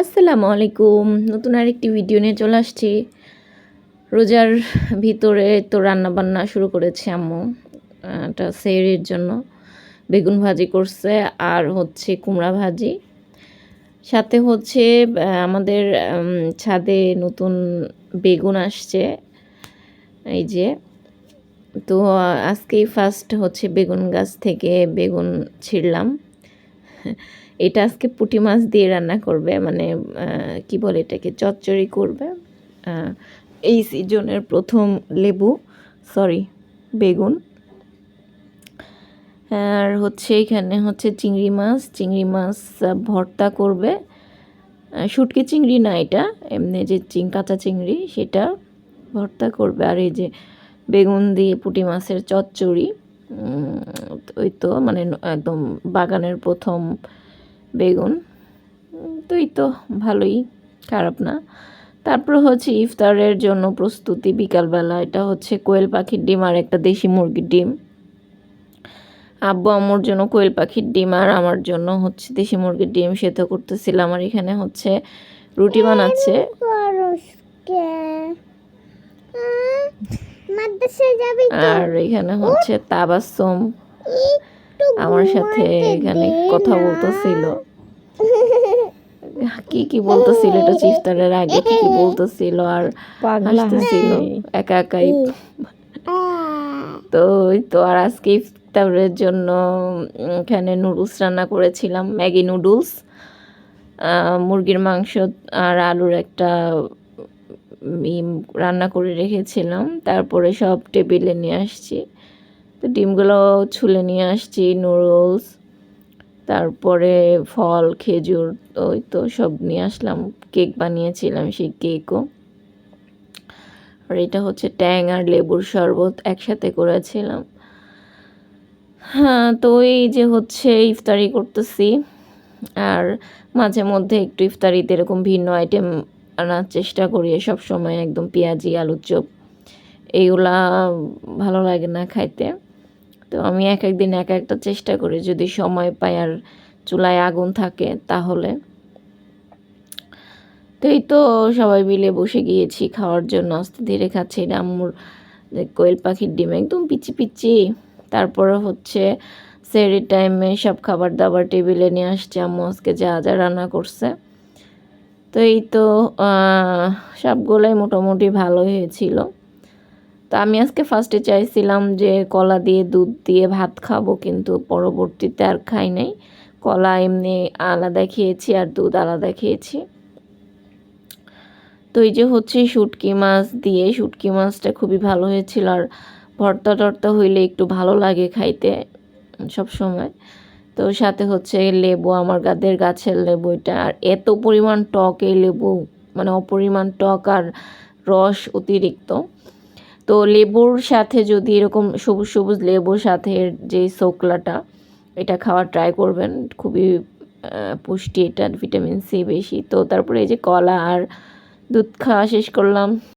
আসসালামু আলাইকুম নতুন আরেকটি ভিডিও নিয়ে চলে আসছি। রোজার ভিতরে তো রান্না বান্না শুরু করেছে আম্মু এটা সেহরির জন্য। বেগুন ভাজি করছে আর হচ্ছে কুমড়া ভাজি। সাথে হচ্ছে আমাদের ছাদে নতুন বেগুন আসছে। এই যে, তো আজকেই ফার্স্ট হচ্ছে বেগুন গাছ থেকে বেগুন ছিঁড়লাম। এটা আজকে পুঁটি মাছ দিয়ে রান্না করবে মানে কি বলে এটাকে, চচ্চড়ি করবে। এই সিজনের প্রথম লেবু, সরি, বেগুন। আর হচ্ছে এখানে হচ্ছে চিংড়ি মাছ চিংড়ি মাছ ভর্তা করবে। শুটকি চিংড়ি না এটা, এমনি যে চিং, কাঁচা চিংড়ি, সেটা ভর্তা করবে। আর এই যে বেগুন দিয়ে পুঁটি মাছের চচ্চড়ি ওই তো মানে একদম বাগানের প্রথম বেগুন। তো এই তো ভালোই, খারাপ না। তারপর হচ্ছে ইফতারের জন্য প্রস্তুতি বিকালবেলা, এটা হচ্ছে কোয়েল পাখির ডিম আর একটা দেশি মুরগির ডিম। আব্বু আম্মুর জন্য কোয়েল পাখির ডিম আর আমার জন্য হচ্ছে দেশি মুরগির ডিম সেদ্ধ করতেছিলাম আর এখানে হচ্ছে রুটি বানাচ্ছে। মাদ্রাসা যাবি আর এখানে হচ্ছে তাবাসম আমার সাথে এখানে কথা বলতেছিল। কি কি বলতেছিল? এটা ইফতারের আগে কি কি বলতেছিল? আর হাসতেছিল একা একাই। তো ওই তো আর আজকে ইফতারের জন্য এখানে নুডলস রান্না করেছিলাম ম্যাগি নুডলস মুরগির মাংস আর আলুর একটা রান্না করে রেখেছিলাম। তারপরে সব টেবিলে নিয়ে আসছি। তো ডিমগুলো ছুলে নিয়ে আসছি নুডলস তারপরে ফল, খেজুর, ওই তো সব নিয়ে আসলাম। কেক বানিয়েছিলাম সেই কেকও। আর এটা হচ্ছে ট্যাং আর লেবুর শরবত একসাথে করেছিলাম। হ্যাঁ তো এই যে হচ্ছে ইফতারি করতেছি। আর মাঝে মধ্যে একটু ইফতারিতে এরকম ভিন্ন আইটেম আনার চেষ্টা করি সব সময়, একদম পেঁয়াজি, আলুর চপ, এইগুলা ভালো লাগে না খাইতে। তো আমি এক একদিন এক একটা চেষ্টা করি, যদি সময় পাই আর চুলায় আগুন থাকে তাহলে। তো এই তো সবাই মিলে বসে গিয়েছি খাওয়ার জন্য, আস্তে ধীরে খাচ্ছি। এটা আম্মুর কোয়েল পাখির ডিম, একদম পিচি পিচি। তারপরে হচ্ছে সেরি টাইমে সব খাবার দাবার টেবিলে নিয়ে আসছে আম্মু, আজকে যা যা রান্না করছে। তো এই তো সবগুলোই মোটামুটি ভালো হয়েছিল। তো আমি আজকে ফার্স্টে চাইছিলাম যে কলা দিয়ে দুধ দিয়ে ভাত খাব, কিন্তু পরবর্তীতে আর খাই নাই। কলা এমনি আলাদা খেয়েছি আর দুধ আলাদা খেয়েছি। তো এই যে হচ্ছে শুটকি মাছ দিয়ে, শুটকি মাছটা খুবই ভালো হয়েছিল। আর ভর্তা টর্তা হইলে একটু ভালো লাগে খাইতে সব সময় তো সাথে হচ্ছে লেবু, আমার গাদের গাছের লেবু এটা। আর এত পরিমাণ টক এই লেবু মানে অপরিমাণ টক আর রস অতিরিক্ত। তো লেবুর সাথে যদি এরকম সবুজ সবুজ লেবুর সাথে যে শোকলাটা এটা খাওয়ার ট্রাই করবেন। খুবই পুষ্টি এটা ভিটামিন সি বেশি। তো তারপরে এই যে কলা আর দুধ খাওয়া শেষ করলাম।